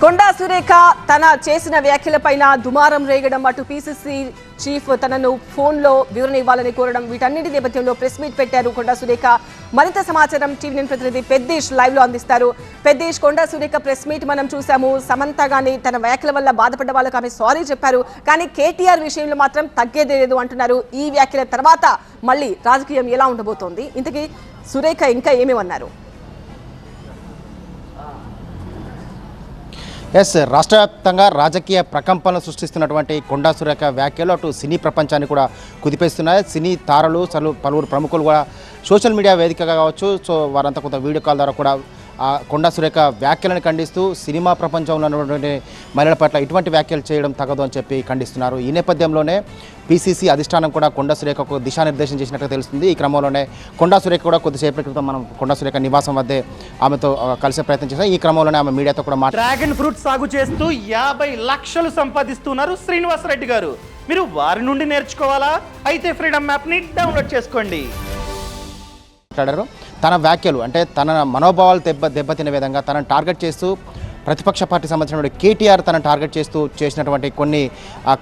కొండా సురేఖ తన చేసిన వ్యాఖ్యలపైన దుమారం రేగడం అటు పీసీసీ చీఫ్ తనను ఫోన్లో వివరణ ఇవ్వాలని కోరడం వీటన్నింటి నేపథ్యంలో ప్రెస్ మీట్ పెట్టారు కొండా సురేఖ. మరింత సమాచారం టీవీ ప్రతినిధి పెద్దేష్ లైవ్లో అందిస్తారు. పెద్దేష్ కొండా సురేఖ ప్రెస్ మీట్ మనం చూసాము సమంత గాని తన వ్యాఖ్యల వల్ల బాధపడ్డ వాళ్ళకి ఆమె సారీ చెప్పారు. కానీ కేటీఆర్ విషయంలో మాత్రం తగ్గేదే లేదు అంటున్నారు. ఈ వ్యాఖ్యల తర్వాత మళ్ళీ రాజకీయం ఎలా ఉండబోతోంది? ఇంతకీ సురేఖ ఇంకా ఏమేమన్నారు? ఎస్ రాష్ట్ర వ్యాప్తంగా రాజకీయ ప్రకంపనలు సృష్టిస్తున్నటువంటి కొండా సురేఖ వ్యాఖ్యలు అటు సినీ ప్రపంచాన్ని కూడా కుదిపేస్తున్నాయి. సినీ తారలు సలు పలువురు ప్రముఖులు కూడా సోషల్ మీడియా వేదికగా కావచ్చు సో వారంతా కొంత వీడియో కాల్ ద్వారా కూడా కొండా సురేఖ వ్యాఖ్యలను ఖండిస్తూ సినిమా ప్రపంచంలో ఉన్నటువంటి మహిళల పట్ల ఇటువంటి వ్యాఖ్యలు చేయడం తగదు అని చెప్పి ఖండిస్తున్నారు. ఈ నేపథ్యంలోనే పీసీసీ అధిష్టానం కూడా కొండా సురేఖకు దిశానిర్దేశం చేసినట్టుగా తెలుస్తుంది. ఈ క్రమంలోనే కొండా సురేఖ కూడా కొద్దిసేపటి క్రితం మనం కొండా సురేఖ నివాసం వద్దే ఆమెతో కలిసే ప్రయత్నం చేశాం. ఈ క్రమంలోనే ఆమె మీడియాతో కూడా డ్రాగన్ ఫ్రూట్ సాగు చేస్తూ యాభై లక్షలు సంపాదిస్తున్నారు శ్రీనివాసరెడ్డి గారు. మీరు వారి నుండి నేర్చుకోవాలా? అయితే ఫ్రీడమ్ యాప్ని డౌన్లోడ్ చేసుకోండి. మాట్లాడారు. తన వ్యాఖ్యలు అంటే తన మనోభావాలు దెబ్బ దెబ్బతినే విధంగా తనను టార్గెట్ చేస్తూ ప్రతిపక్ష పార్టీ సంబంధించినటువంటి కేటీఆర్ తనను టార్గెట్ చేస్తూ చేసినటువంటి కొన్ని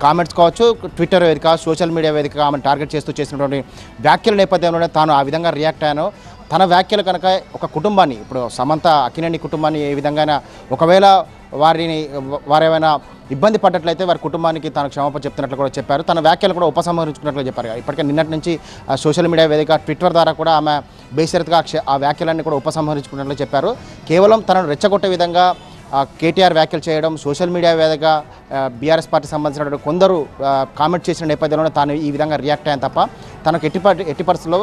కామెంట్స్ కావచ్చు ట్విట్టర్ వేదిక సోషల్ మీడియా వేదిక ఆమెను టార్గెట్ చేస్తూ చేసినటువంటి వ్యాఖ్యల నేపథ్యంలోనే తాను ఆ విధంగా రియాక్ట్ అయ్యాను. తన వ్యాఖ్యలు కనుక ఒక కుటుంబాన్ని ఇప్పుడు సమంత అకినేని కుటుంబాన్ని ఏ విధంగా ఒకవేళ వారిని వారేమైనా ఇబ్బంది పడ్డట్లయితే వారి కుటుంబానికి తాను క్షమాపణ చెప్తున్నట్లు కూడా చెప్పారు. తన వ్యాఖ్యలు కూడా ఉపసంహరించుకున్నట్లు చెప్పారు. ఇప్పటికే నిన్నటి నుంచి సోషల్ మీడియా వేదిక ట్విట్టర్ ద్వారా కూడా ఆమె బేషరతుగా ఆ ఆ వ్యాఖ్యలన్నీ కూడా ఉపసంహరించుకున్నట్లు చెప్పారు. కేవలం తనను రెచ్చగొట్టే విధంగా కేటీఆర్ వ్యాఖ్యలు చేయడం సోషల్ మీడియా వేదిక బీఆర్ఎస్ పార్టీ సంబంధించినటువంటి కొందరు కామెంట్ చేసిన నేపథ్యంలోనే తాను ఈ విధంగా రియాక్ట్ అయ్యాను తప్ప తనకు ఎట్టి ఎట్టి పరిస్థితుల్లో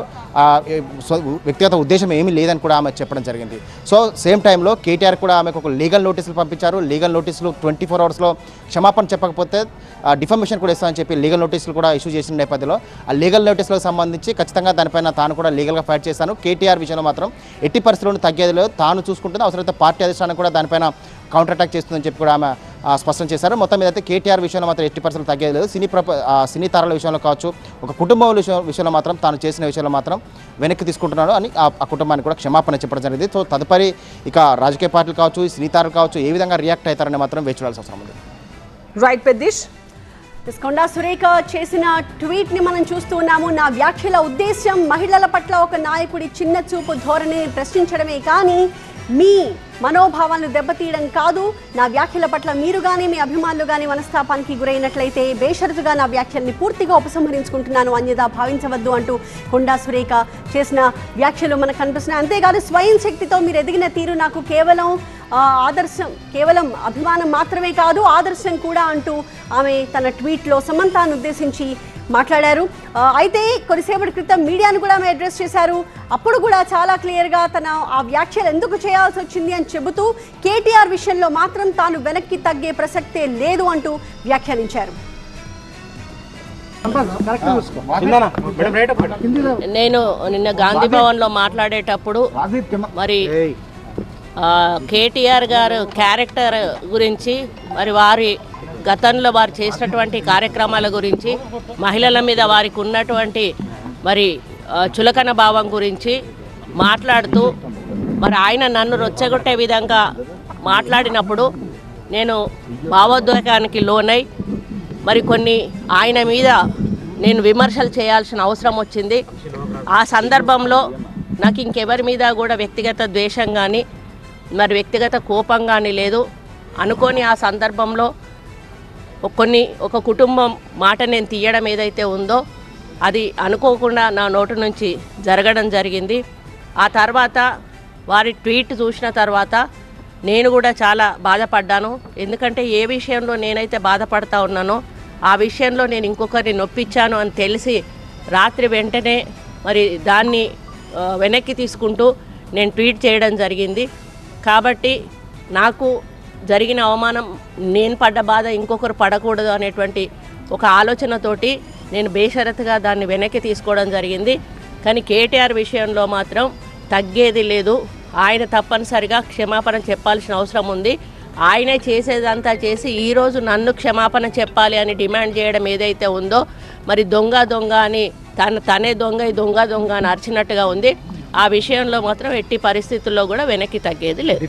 సో- వ్యక్తిగత ఉద్దేశం ఏమీ లేదని కూడా ఆమె చెప్పడం జరిగింది. సో సేమ్ టైంలో కేటీఆర్ కూడా ఆమెకు ఒక లీగల్ నోటీసులు పంపించారు. లీగల్ నోటీసులు ట్వంటీ ఫోర్ అవర్స్లో క్షమాపణ చెప్పకపోతే డిఫర్మేషన్ కూడా ఇస్తామని చెప్పి లీగల్ నోటీసులు కూడా ఇష్యూ చేసిన నేపథ్యంలో ఆ లీగల్ నోటీసులకు సంబంధించి ఖచ్చితంగా దానిపైన తాను కూడా లీగల్గా ఫైట్ చేశాను. కేటీఆర్ విషయంలో మాత్రం ఎట్టి పరిస్థితుల్లో తగ్గేది లేదు. తాను చూసుకుంటుంది అవసరమైతే పార్టీ అధిష్టానం కూడా దానిపైన కౌంటర్ అటాక్ చేస్తుందని చెప్పి కూడా ఆమె స్పష్టం చేశారు. మొత్తం మీద అయితే కేటీఆర్ విషయంలో మాత్రం ఎట్టి పరిస్థితులు తగ్గేది లేదు. సినీ ప్రప సినీ తారల విషయంలో కావచ్చు ఒక కుటుంబం విషయం విషయంలో మాత్రం తాను చేసిన విషయంలో మాత్రం వెనక్కి తీసుకుంటున్నాడు అని ఆ కుటుంబానికి కూడా క్షమాపణ చెప్పడం జరిగింది. సో తదుపరి ఇక రాజకీయ పార్టీలు కావచ్చు ఈ సినీ తారలు కావచ్చు ఏ విధంగా రియాక్ట్ అవుతారని మాత్రం వేచి చూడాల్సిన అవసరం ఉంది. రైట్ పెద్దేశ్ ఎస్ కొండా సురేఖ చేసిన ట్వీట్ని మనం చూస్తూ ఉన్నాము. నా వ్యాఖ్యల ఉద్దేశ్యం మహిళల పట్ల ఒక నాయకుడి చిన్న చూపు ధోరణిని ప్రశ్నించడమే. కానీ మీ మనోభావాలను దెబ్బతీయడం కాదు. నా వ్యాఖ్యల పట్ల మీరు కానీ మీ అభిమానులు కానీ మనస్తాపానికి గురైనట్లయితే బేషరతుగా నా వ్యాఖ్యల్ని పూర్తిగా ఉపసంహరించుకుంటున్నాను. అన్యదా భావించవద్దు అంటూ కొండా సురేఖ చేసిన వ్యాఖ్యలు మనకు కనిపిస్తున్నాయి. అంతేకాదు స్వయం శక్తితో మీరు ఎదిగిన తీరు నాకు కేవలం ఆదర్శం కేవలం అభిమానం మాత్రమే కాదు ఆదర్శం కూడా అంటూ ఆమె తన ట్వీట్లో సమంతాను ఉద్దేశించి మాట్లాడారు. అయితే కొద్దిసేపటి క్రితం మీడియాను కూడా ఆమె అడ్రస్ చేశారు. అప్పుడు కూడా చాలా క్లియర్గా తన ఆ వ్యాఖ్యలు ఎందుకు చేయాల్సి వచ్చింది అని చెబుతూ కేటీఆర్ విషయంలో మాత్రం తాను వెనక్కి తగ్గే ప్రసక్తే లేదు అంటూ వ్యాఖ్యానించారు. నేను నిన్న గాంధీ భవన్లో మాట్లాడేటప్పుడు మరి ఆ, కేటీఆర్ గారు క్యారెక్టర్ గురించి మరి వారి గతంలో వారు చేసినటువంటి కార్యక్రమాల గురించి మహిళల మీద వారికి ఉన్నటువంటి మరి చులకన భావం గురించి మాట్లాడుతూ మరి ఆయన నన్ను రొచ్చగొట్టే విధంగా మాట్లాడినప్పుడు నేను భావోద్వేగానికి లోనై మరి కొన్ని ఆయన మీద నేను విమర్శలు చేయాల్సిన అవసరం వచ్చింది. ఆ సందర్భంలో నాకు ఇంకెవరి మీద కూడా వ్యక్తిగత ద్వేషం కానీ మరి వ్యక్తిగత కోపం కానీ లేదు. అనుకోని ఆ సందర్భంలో కొన్ని ఒక కుటుంబం మాట నేను తీయడం ఏదైతే ఉందో అది అనుకోకుండా నా నోటు నుంచి జరగడం జరిగింది. ఆ తర్వాత వారి ట్వీట్ చూసిన తర్వాత నేను కూడా చాలా బాధపడ్డాను. ఎందుకంటే ఏ విషయంలో నేనైతే బాధపడతా ఉన్నానో ఆ విషయంలో నేను ఇంకొకరిని నొప్పించాను అని తెలిసి రాత్రి వెంటనే మరి దాన్ని వెనక్కి తీసుకుంటూ నేను ట్వీట్ చేయడం జరిగింది. కాబట్టి నాకు జరిగిన అవమానం నేను పడ్డ బాధ ఇంకొకరు పడకూడదు అనేటువంటి ఒక ఆలోచనతోటి నేను బేషరతుగా దాన్ని వెనక్కి తీసుకోవడం జరిగింది. కానీ కేటీఆర్ విషయంలో మాత్రం తగ్గేది లేదు. ఆయన తప్పనిసరిగా క్షమాపణ చెప్పాల్సిన అవసరం ఉంది. ఆయనే చేసేదంతా చేసి ఈరోజు నన్ను క్షమాపణ చెప్పాలి అని డిమాండ్ చేయడం ఏదైతే ఉందో మరి దొంగ దొంగ అని తన తనే దొంగ ఈ దొంగ దొంగ అని అరిచినట్టుగా ఉంది. ఆ విషయంలో మాత్రం ఎట్టి పరిస్థితుల్లో కూడా వెనక్కి తగ్గేది లేదు.